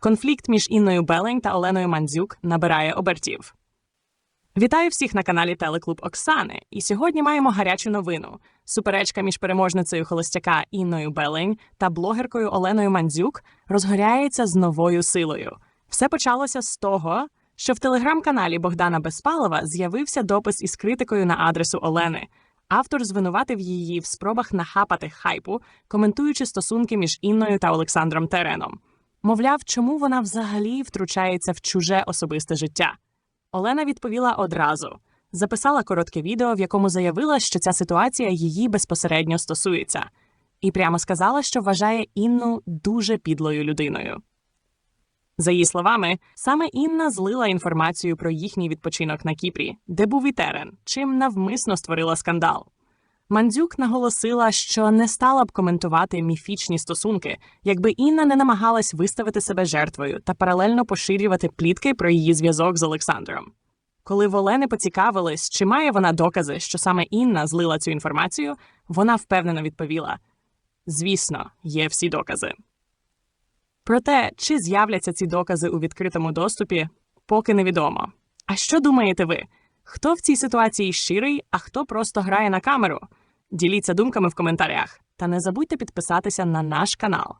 Конфлікт між Інною Белень та Оленою Мандзюк набирає обертів. Вітаю всіх на каналі Телеклуб Оксани. І сьогодні маємо гарячу новину. Суперечка між переможницею холостяка Інною Белень та блогеркою Оленою Мандзюк розгоряється з новою силою. Все почалося з того, що в телеграм-каналі Богдана Безпалова з'явився допис із критикою на адресу Олени. Автор звинуватив її в спробах нахапати хайпу, коментуючи стосунки між Інною та Олександром Тереном. Мовляв, чому вона взагалі втручається в чуже особисте життя. Олена відповіла одразу. Записала коротке відео, в якому заявила, що ця ситуація її безпосередньо стосується, і прямо сказала, що вважає Інну дуже підлою людиною. За її словами, саме Інна злила інформацію про їхній відпочинок на Кіпрі, де був і терен, чим навмисно створила скандал. Мандзюк наголосила, що не стала б коментувати міфічні стосунки, якби Інна не намагалась виставити себе жертвою та паралельно поширювати плітки про її зв'язок з Олександром. Коли в Олени поцікавились, чи має вона докази, що саме Інна злила цю інформацію, вона впевнено відповіла: звісно, є всі докази. Проте, чи з'являться ці докази у відкритому доступі, поки невідомо. А що думаєте ви? Хто в цій ситуації щирий, а хто просто грає на камеру? Діліться думками в коментарях та не забудьте підписатися на наш канал.